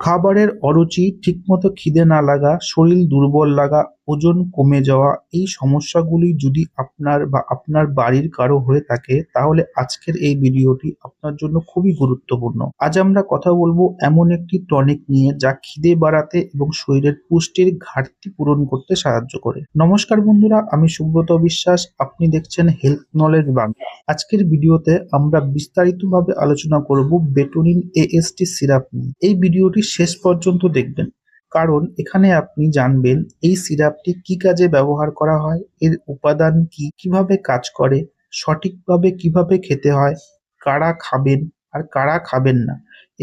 খাবারের অরুচি, ঠিকমতো খিদে না লাগা, শরীর দুর্বল লাগা, ওজন কমে যাওয়া এই সমস্যাগুলি যদি আপনার বা আপনার বাড়ির কারও হয়ে থাকে তাহলে আজকের এই ভিডিওটি আপনার জন্য খুবই গুরুত্বপূর্ণ। আজ আমরা কথা বলব এমন একটি টনিক নিয়ে যা খিদে বাড়াতে এবং শরীরের পুষ্টির ঘাটতি পূরণ করতে সাহায্য করে। নমস্কার বন্ধুরা আমি সুব্রত বিশ্বাস আপনি দেখছেন হেলথ নলেজ বাংলা। আজকের ভিডিওতে আমরা বিস্তারিতভাবে আলোচনা করব বেটোনিন এএসটি সিরাপ নিয়ে। এই ভিডিওটি শেষ পর্যন্ত দেখবেন, কারণ এখানে আপনি জানবেন এই সিরাপটি কি কাজে ব্যবহার করা হয়, এর উপাদান কি, কীভাবে কাজ করে, সঠিকভাবে কীভাবে খেতে হয়, কারা খাবেন আর কারা খাবেন না,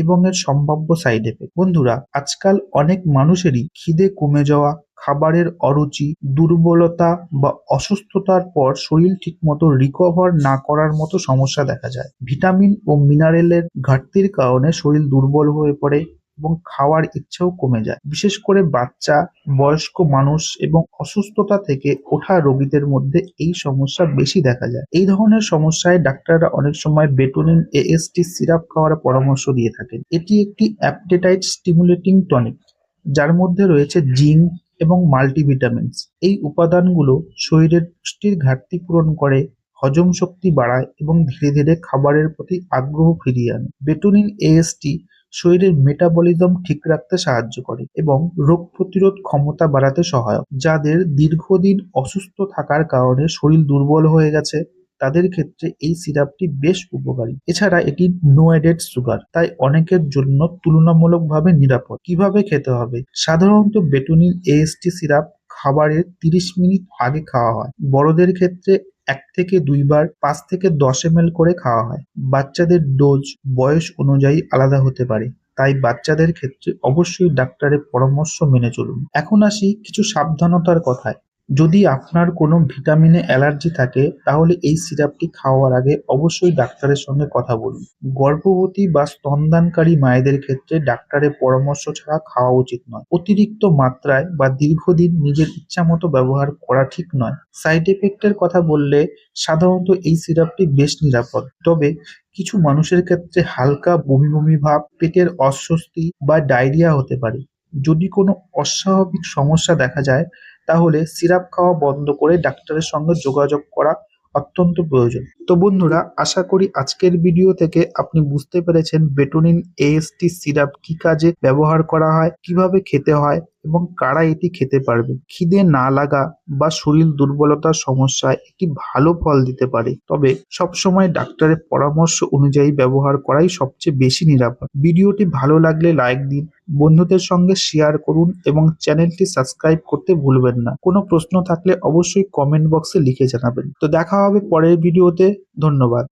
এবং এর সম্ভাব্য সাইড এফেক্ট বন্ধুরা, আজকাল অনেক মানুষেরই খিদে কমে যাওয়া খাবারের অরুচি, দুর্বলতা বা অসুস্থতার পর শরীর ঠিকমতো রিকভার না করার মতো সমস্যা দেখা যায়। ভিটামিন ও মিনারেলের ঘাটতির কারণে শরীর দুর্বল হয়ে পড়ে এবং খাওয়ার ইচ্ছেও কমে যায়। বিশেষ করে বাচ্চা, বয়স্ক মানুষ এবং অসুস্থতা থেকে ওঠা রোগীদের মধ্যে এই সমস্যা বেশি দেখা যায়। এই ধরনের সমস্যায় ডাক্তাররা অনেক সময় বেটোনিন এএসটি সিরাপ খাওয়ার পরামর্শ দিয়ে থাকেন। এটি একটি অ্যাপটেটাইট স্টিমুলেটিং টনিক, যার মধ্যে রয়েছে জিঙ্ক এবং মাল্টিভিটামিনস এই উপাদানগুলো শরীরের পুষ্টির ঘাটতি পূরণ করে, হজম শক্তি বাড়ায় এবং ধীরে ধীরে খাবারের প্রতি আগ্রহ ফিরিয়ে আনে। বেটোনিন এএসটি শরীরের মেটাবলিজম ঠিক রাখতে সাহায্য করে এবং রোগ প্রতিরোধ ক্ষমতা বাড়াতে সহায়ক, যাদের দীর্ঘদিন অসুস্থ থাকার কারণে শরীর দুর্বল হয়ে গেছে তাদের ক্ষেত্রে এই সিরাপটি বেশ উপকারী। এছাড়া এটি নো অ্যাডেড সুগার তাই অনেকের জন্য তুলনামূলকভাবে নিরাপদ। কীভাবে খেতে হবে? সাধারণত বেটুনিন এএসটি সিরাপ খাবারের তিরিশ মিনিট আগে খাওয়া হয়। বড়দের ক্ষেত্রে এক থেকে দুইবার পাঁচ থেকে দশ এম করে খাওয়া হয়। বাচ্চাদের ডোজ বয়স অনুযায়ী আলাদা হতে পারে। তাই বাচ্চাদের ক্ষেত্রে অবশ্যই ডাক্তারের পরামর্শ মেনে চলুন। এখন আসি কিছু সাবধানতার কথায়। যদি আপনার কোনো ভিটামিনে অ্যালার্জি থাকে, তাহলে এই সিরাপটি খাওয়ার আগে অবশ্যই ডাক্তারের সঙ্গে কথা বলুন। গর্ভবতী বা স্তনদানকারী মায়েদের ক্ষেত্রে ডাক্তারের পরামর্শ ছাড়া খাওয়া উচিত নয়। অতিরিক্ত মাত্রায় বা দীর্ঘদিন নিজের ইচ্ছামতো ব্যবহার করা ঠিক নয়। সাইড এফেক্টের কথা বললে সাধারণত এই সিরাপটি বেশ নিরাপদ। তবে কিছু মানুষের ক্ষেত্রে হালকা বমি বমি ভাব, পেটের অস্বস্তি বা ডায়রিয়া হতে পারে। যদি কোনো অস্বাভাবিক সমস্যা দেখা যায়, তাহলে সিরাপ খাওয়া বন্ধ করে ডাক্তারের সঙ্গে যোগাযোগ করা অত্যন্ত প্রয়োজন। তো বন্ধুরা, আশা করি আজকের ভিডিও থেকে আপনি বুঝতে পেরেছেন বেটোনিন এএসটি সিরাপ কি কাজে ব্যবহার করা হয়, কীভাবে খেতে হয় এবং কারা এটি খেতে পারবে। খিদে না লাগা বা শরীর দুর্বলতার সমস্যায় একটি ভালো ফল দিতে পারে। তবে সবসময় ডাক্তারের পরামর্শ অনুযায়ী ব্যবহার করাই সবচেয়ে বেশি নিরাপদ। ভিডিওটি ভালো লাগলে লাইক দিন বন্ধুদের সঙ্গে শেয়ার করুন এবং চ্যানেলটি সাবস্ক্রাইব করতে ভুলবেন না। কোনো প্রশ্ন থাকলে অবশ্যই কমেন্ট বক্সে লিখে জানাবেন। তো দেখা হবে পরের ভিডিওতে ধন্যবাদ।